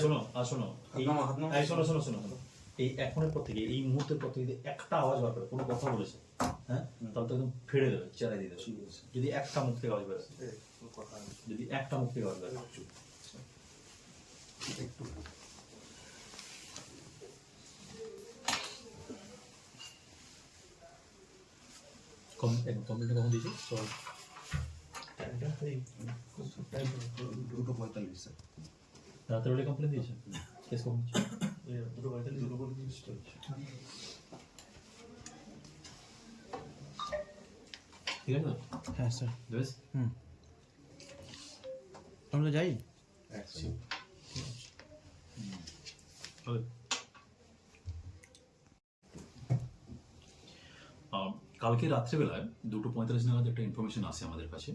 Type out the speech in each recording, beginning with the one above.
শোনো শোনো এই শোনো শোনো শোনো এখনের পর থেকে এই মুহূর্তের পর থেকে একটা আওয়াজ বার করে কোনো কথা বলেছে। হ্যাঁ? তাহলে তো একদম ফেড়ে দেবে চেরাই দিয়ে দেবে। যদি একটা মুখ থেকে আওয়াজ বেরোয় যদি একটা মুখ থেকে আওয়াজ বেরোয় কম কমপ্লেনটা কখন দিয়েছি। দুটো পঁয়তাল্লিশ রাতের বেলা কমপ্লেন দিয়েছে? কেস দিয়েছে? দুটো পঁয়তাল্লিশ দুটো পঁয়তাল্লিশ ঠিক আছে? হ্যাঁ স্যার। হুম। আমরা যাই? কালকে রাত্রেবেলায় দুটো পঁয়তাল্লিশ নাগাদ একটা ইনফরমেশন আসে আমাদের কাছে।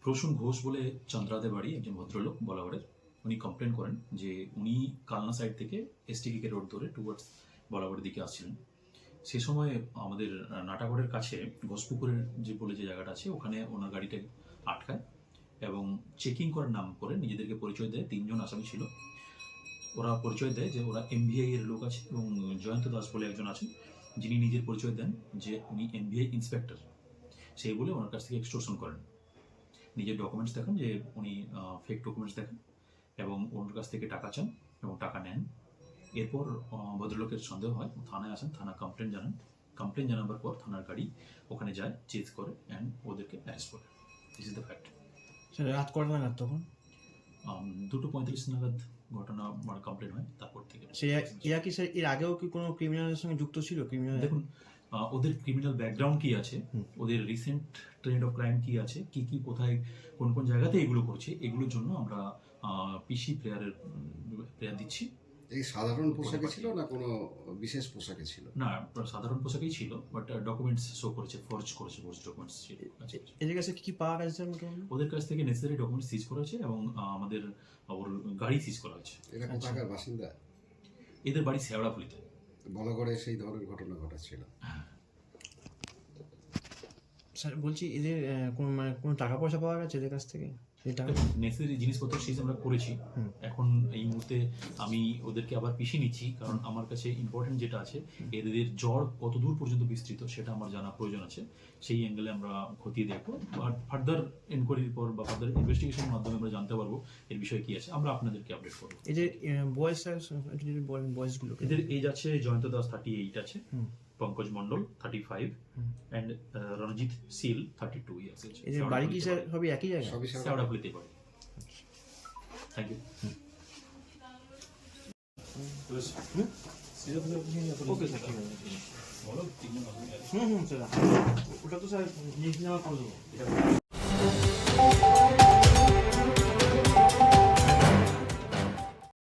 প্রসূন ঘোষ বলে চন্দ্রাদের বাড়ি একজন ভদ্রলোক বলাগড়ের। উনি কমপ্লেন করেন যে উনি কালনা সাইড থেকে এসটিকে রোড ধরে টুয়ার্ডস বলাগড়ের দিকে আসছিলেন। সে সময় আমাদের নাটাগড়ের কাছে ঘোষপুকুরের যে বলে যে জায়গাটা আছে, ওখানে ওনার গাড়িটা আটকায় এবং চেকিং করার নাম করে নিজেদেরকে পরিচয় দেয়, তিনজন আসামি ছিল। ওরা পরিচয় দেয় যে ওরা এমবিআই এর লোক আছে এবং জয়ন্ত দাস বলে একজন আছেন, যিনি নিজের পরিচয় দেন যে উনি এমবিআই ইন্সপেক্টর সেই বলে ওনার কাছ থেকে এক্সটোরশন করেন। নিজের ডকুমেন্টস দেখান যে উনি ফেক ডকুমেন্টস দেখান। এবং ওনার কাছ থেকে টাকা চান এবং টাকা নেন। এরপর ভদ্রলোকের সন্দেহ হয় থানায় আসেন থানা কমপ্লেন জানান। কমপ্লেন জানাবার পর থানার গাড়ি ওখানে যায় চেজ করে অ্যান্ড ওদেরকে অ্যারেস্ট করে। This is the fact sir রাত কটা নাগাদ তখন? দুটো পঁয়ত্রিশ নাগাদ ঘটনা মানে কমপ্লেন হয় তারপর থেকে। সে এরা কি স্যার এর আগেও কি কোনো ক্রিমিনালের সঙ্গে যুক্ত ছিল? ক্রিমিনাল দেখুন ওদের ক্রিমিনাল ব্যাকগ্রাউন্ড কি আছে? ওদের রিসেন্ট ট্রেন্ড অফ ক্রাইম কি আছে? কি কি কোথায় কোন কোন জায়গাতে এগুলো করছে এগুলোর জন্য আমরা পিসি প্লেয়ারের প্লেয়ার দিচ্ছি। এই সাধারণ পোশাকে ছিল না কোনো বিশেষ পোশাকে ছিল? না সাধারণ পোশাকেই ছিল বাট ডকুমেন্টস শো করেছে ফর্জ করেছে ফর্জ ডকুমেন্টস ছিল। আছে। এদের কাছে কি কি পাওয়া গেছে ওদের কাছ থেকে নেসেসারি ডকুমেন্টস সিজ করা হয়েছে এবং আমাদের ওর গাড়ি সিজ করা হয়েছে। এরা কোথাকার বাসিন্দা? এদের বাড়ি শেওড়াফুলিতে বলগড়ে সেই ধরনের ঘটনা ঘটাচ্ছিল স্যার, বলছি এদের কোনো মানে কোনো টাকা পয়সা পাওয়া গেছে এদের কাছ থেকে? টাকা নেসেসারি জিনিসপত্র সিজ আমরা করেছি। এখন এই মুহূর্তে আমি ওদেরকে আবার পিছিয়ে নিচ্ছি কারণ আমার কাছে ইম্পর্টেন্ট যেটা আছে এদের জ্বর কত দূর পর্যন্ত বিস্তৃত সেটা আমার জানা প্রয়োজন আছে। সেই অ্যাঙ্গেলে আমরা খতিয়ে দেখব। বাট ফার্দার এনকোয়ারির পর বা ফার্দার ইনভেস্টিগেশনের মাধ্যমে আমরা জানতে পারব এর বিষয়ে কি আছে। আমরা আপনাদেরকে আপডেট করব। এই যে বয়স বয়সগুলো এদের এজ আছে জয়ন্ত দাস থার্টি এইট আছে। Pankaj Mondal thirty five and Ranajit Seal thirty two years এদের বাড়ি কি স্যার সবই একই জায়গায়? সবই সাধারণ শেওড়াফুলিতে বাড়ি। Thank you okay sir hmm hmm sir ওটা তো স্যার নিয়ে নেওয়া করে দেবো।